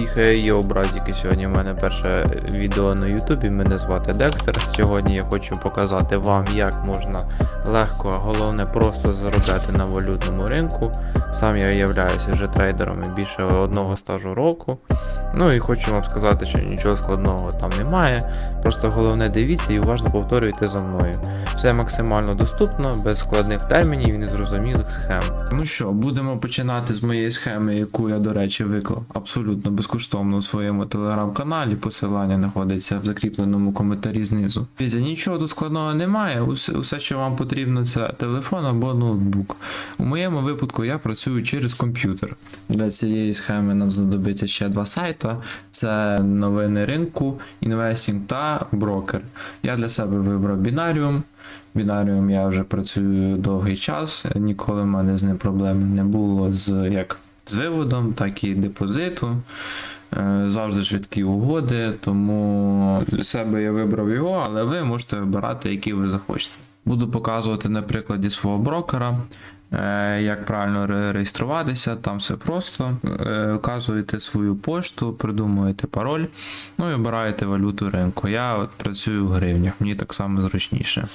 Всіх йоу, бразіки, сьогодні в мене перше відео на Ютубі. Мене звати Декстер. Сьогодні я хочу показати вам, як можна легко, головне просто заробляти на валютному ринку. Сам я являюся вже трейдером більше одного стажу року. Ну і хочу вам сказати, що нічого складного там немає. Просто головне дивіться і уважно повторюйте за мною. Все максимально доступно, без складних термінів і незрозумілих схем. Ну що, будемо починати з моєї схеми, яку я, до речі, виклав абсолютно безкоштовно у своєму телеграм-каналі. Посилання знаходиться в закріпленому коментарі знизу. Дивіться, нічого тут складного немає. Усе, що вам потрібно, це телефон або ноутбук. У моєму випадку я працюю через комп'ютер. Для цієї схеми нам знадобиться ще два сайта: це новини ринку, інвестінг та брокер. Я для себе вибрав бінаріум. Бінаріум я вже працюю довгий час, ніколи в мене з ним проблем не було з як з виводом, так і депозиту. Е, Завжди швидкі угоди, тому для себе я вибрав його, але ви можете вибирати, який ви захочете. Буду показувати на прикладі свого брокера, е, як правильно реєструватися, там все просто. Е, Вказуєте свою пошту, придумуєте пароль, ну і обираєте валюту ринку. Я от працюю в гривнях, мені так само зручніше.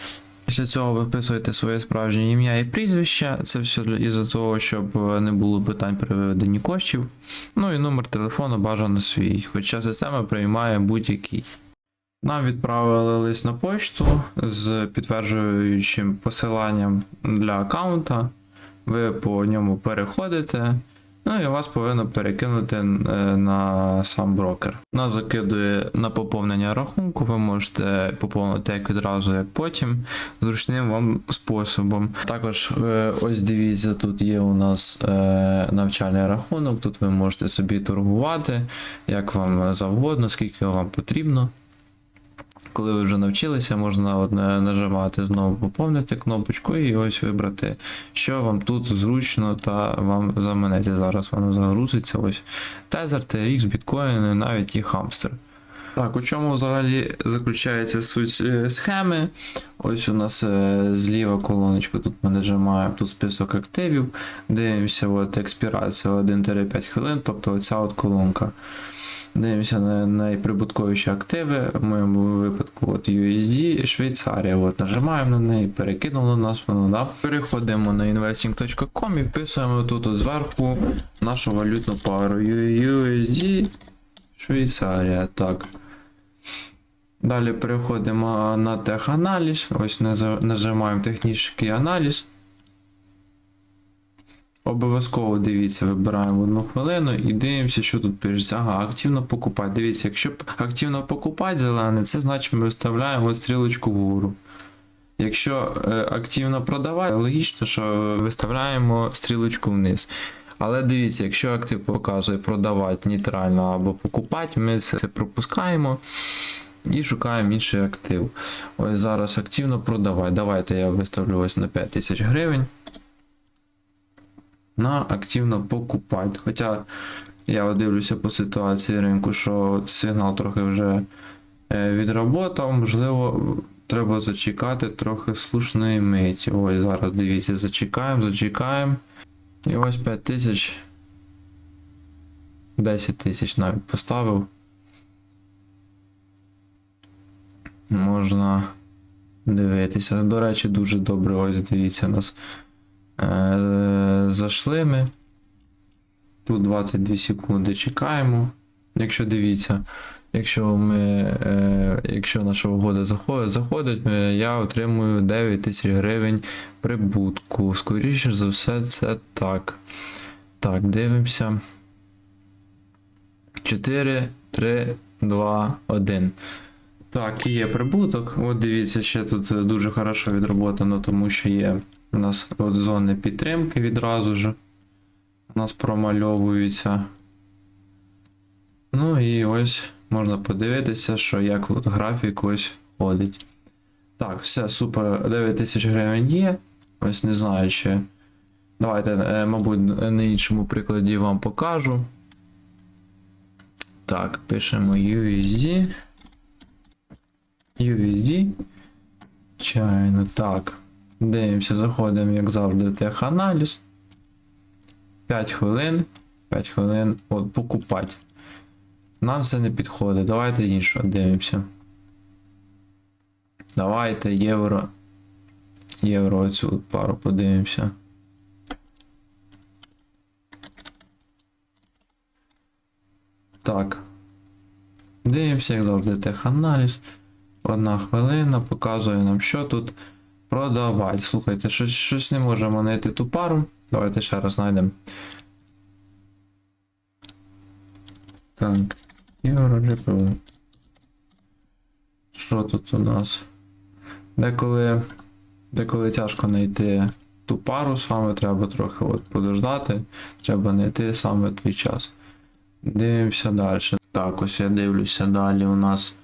Після цього ви вписуєте своє справжнє ім'я і прізвище. Це все із-за того, щоб е, не було питань при виведенні коштів. Ну і номер телефону бажано свій, хоча система приймає будь-який. Нам відправили лист на почту з підтверджуючим посиланням для аккаунта. Ви по ньому переходите. Ну і вас повинно перекинути е, на сам брокер. Нас закидує на поповнення рахунку, ви можете поповнити як відразу, як потім, зручним вам способом. Також е, ось дивіться, тут є у нас е, навчальний рахунок, тут ви можете собі торгувати, як вам завгодно, скільки вам потрібно. Коли ви вже навчилися, можна от, нажимати знову поповнити кнопочку і ось вибрати, що вам тут зручно та вам заманеться. Зараз воно загрузиться. Ось Тезер, TRX, біткоїни, навіть і хамстер. Так, у чому взагалі заключається суть е, схеми? Ось у нас е, зліва колоночка, тут ми нажимаємо тут список активів, дивимося, от експірація 1-5 хвилин, тобто оця от колонка. Дивимося на найприбутковіші активи. В моєму випадку от USD, Швейцарія. От нажимаємо на неї, перекинуло нас воно. Да? Переходимо на investing.com і вписуємо тут от зверху нашу валютну пару USD Швейцарія. Так. Далі переходимо на теханаліз. Ось нажимаємо технічний аналіз. Обов'язково дивіться, вибираємо одну хвилину і дивимося, що тут пишеться. Ага, активно покупати. Дивіться, якщо активно покупати зелене, це значить ми виставляємо стрілочку вгору. Якщо е, активно продавати, логічно, що виставляємо стрілочку вниз. Але дивіться, якщо актив показує продавати нейтрально або покупати, ми це пропускаємо і шукаємо інший актив. Ось зараз активно продавати. Давайте я виставлю ось на 5000 гривень. На активно покупати. Хоча я дивлюся по ситуації ринку, що сигнал трохи вже е, відработав, можливо, треба зачекати трохи слушної миті. Ось зараз дивіться, зачекаємо, зачекаємо. І ось 5 тисяч. 10 тисяч навіть поставив. Можна дивитися. До речі, дуже добре. Ось дивіться нас. Е, зайшли ми. Тут 22 секунди чекаємо. Якщо дивіться, якщо ми, е, якщо наша угода заходить, заходить, я отримую 9 тисяч гривень прибутку. Скоріше за все, це так. Так, дивимося. 4, 3, 2, 1. Так, є прибуток. От дивіться, ще тут дуже хорошо відроботано, тому що є у нас от зони підтримки відразу ж. У нас промальовуються. Ну і ось можна подивитися, що як от графік ось ходить. Так, все, супер. 9 тисяч гривень є. Ось не знаю чи. Давайте, е, мабуть, на іншому прикладі вам покажу. Так, пишемо USD. USD. Чайно, так. Дивимося, заходимо, як завжди, теханаліз. 5 хвилин. 5 хвилин. От, покупати. Нам це не підходить. Давайте інше дивимося. Давайте євро. Євро оцю пару подивимося. Так. Дивимося, як завжди, теханаліз. Одна хвилина показує нам, що тут продавати. Слухайте, щось, щось не можемо знайти ту пару. Давайте ще раз знайдемо. Так. Євро Що тут у нас? Деколи, деколи тяжко знайти ту пару, саме треба трохи от подождати. Треба знайти саме той час. Дивимося далі. Так, ось я дивлюся далі. У нас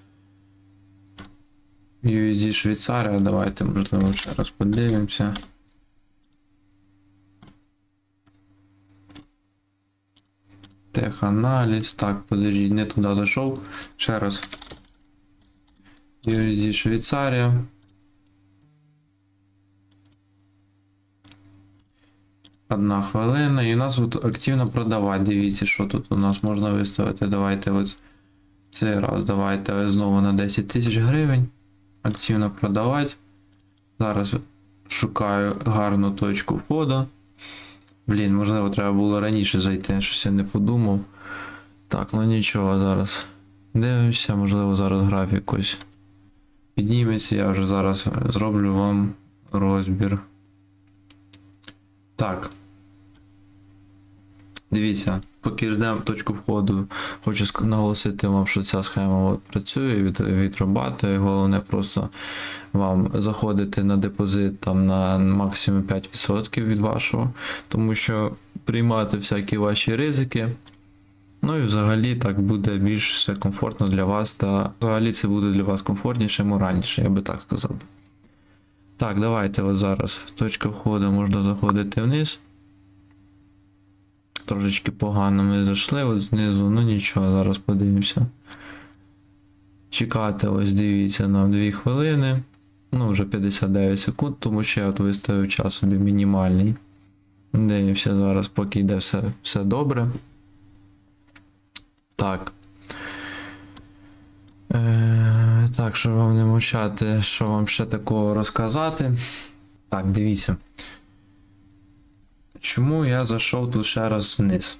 USD Швейцарія. Давайте, можливо, ще раз подивимося. Теханаліз. Так, подождіть, не туди зайшов. Ще раз. USD Швейцарія. Одна хвилина. І у нас от активно продавати. Дивіться, що тут у нас можна виставити. Давайте от цей раз давайте знову на 10 тисяч гривень. Активно продавати. Зараз шукаю гарну точку входу. Блін, можливо, треба було раніше зайти, щось я не подумав. Так, ну нічого, зараз. Дивимося, можливо, зараз графік ось підніметься, я вже зараз зроблю вам розбір. Так. Дивіться, поки ждемо точку входу, хочу наголосити вам, що ця схема от працює, від, відрабатує. Головне просто вам заходити на депозит там на максимум 5% від вашого, тому що приймати всякі ваші ризики. Ну і взагалі так буде більш все комфортно для вас, та взагалі це буде для вас комфортніше, моральніше, я би так сказав. Так, давайте от зараз. Точка входу можна заходити вниз. Трошечки погано ми зайшли от знизу, ну нічого, зараз подивимося. Чекати, ось дивіться, нам 2 хвилини. Ну, вже 59 секунд, тому що я от виставив час собі мінімальний. Дивимося зараз, поки йде все, все добре. Так. Е, так, щоб вам не мовчати, що вам ще такого розказати. Так, дивіться. Чому я зайшов тут ще раз вниз?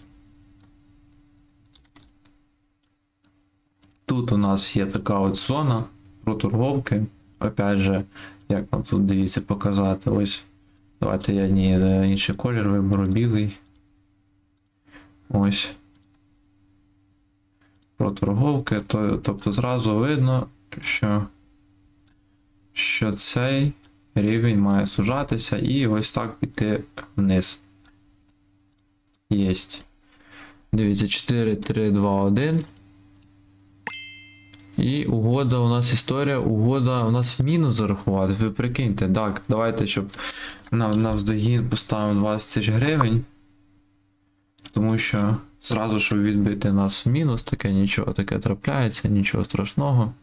Тут у нас є така от зона проторговки. Опять же, як вам тут дивіться показати. Ось. Давайте я ні, е, інший колір виберу білий. Ось. Проторговки. То, тобто зразу видно, що, що цей рівень має сужатися і ось так піти вниз. Єсть. Дивіться, 4, 3, 2, 1. І угода у нас історія, угода у нас мінус зарахувати. Ви прикиньте, так, давайте, щоб на, навздогін поставимо 20 тисяч гривень. Тому що зразу, щоб відбити нас в мінус, таке нічого таке трапляється, нічого страшного.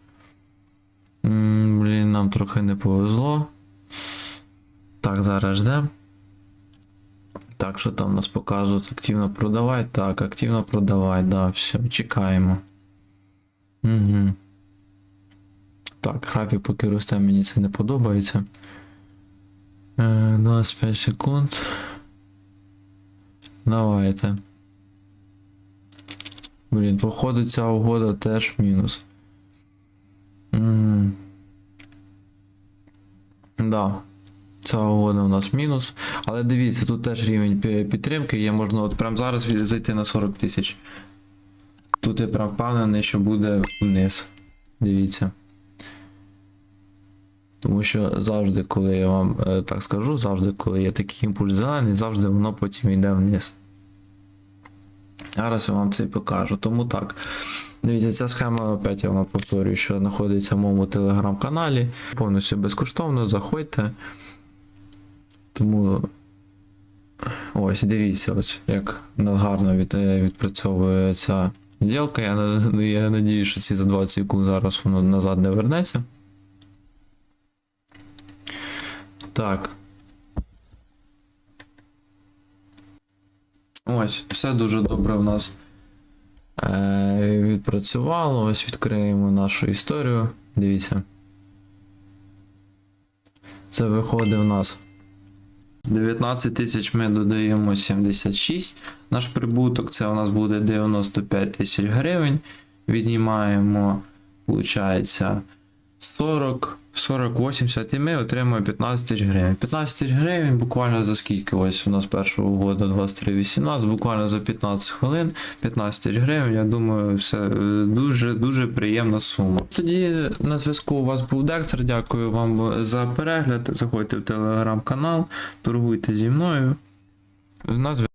Блін, нам трохи не повезло. Так, зараз ждемо. Так, що там нас показують? Активно продавай. Так, активно продавай, да, все, чекаємо. Угу. Так, графік поки росте, мені це не подобається. Е, 25 секунд. Давайте. Блін, походу ця угода теж мінус. М. Да. Ця угода у нас мінус. Але дивіться, тут теж рівень підтримки є, можна от прямо зараз зайти на 40 тисяч. Тут я прям впевнений, що буде вниз. Дивіться. Тому що завжди, коли я вам е, так скажу, завжди, коли є такий імпульс зелений, завжди воно потім йде вниз. Зараз я вам це і покажу. Тому так. Дивіться, ця схема, опять я вам повторюю, що знаходиться в моєму телеграм-каналі. Повністю безкоштовно, заходьте. Тому ось дивіться, ось як гарно від, е, відпрацьовує ця ділка. Я, я надію, що ці за 20 секунд зараз воно назад не вернеться. Так. Ось, все дуже добре у нас. Е, від- працювало. Ось відкриємо нашу історію. Дивіться. Це виходить у нас 19 тисяч ми додаємо 76. Наш прибуток це у нас буде 95 тисяч гривень. Віднімаємо, виходить, 40, 40, 80 і ми отримуємо 15 тисяч гривень. 15 тисяч гривень буквально за скільки? Ось у нас першого угода 23.18, буквально за 15 хвилин 15 тисяч гривень. Я думаю, все е, дуже дуже приємна сума. Тоді на зв'язку у вас був Декстер. Дякую вам за перегляд. Заходьте в телеграм-канал, торгуйте зі мною. На зв'язку.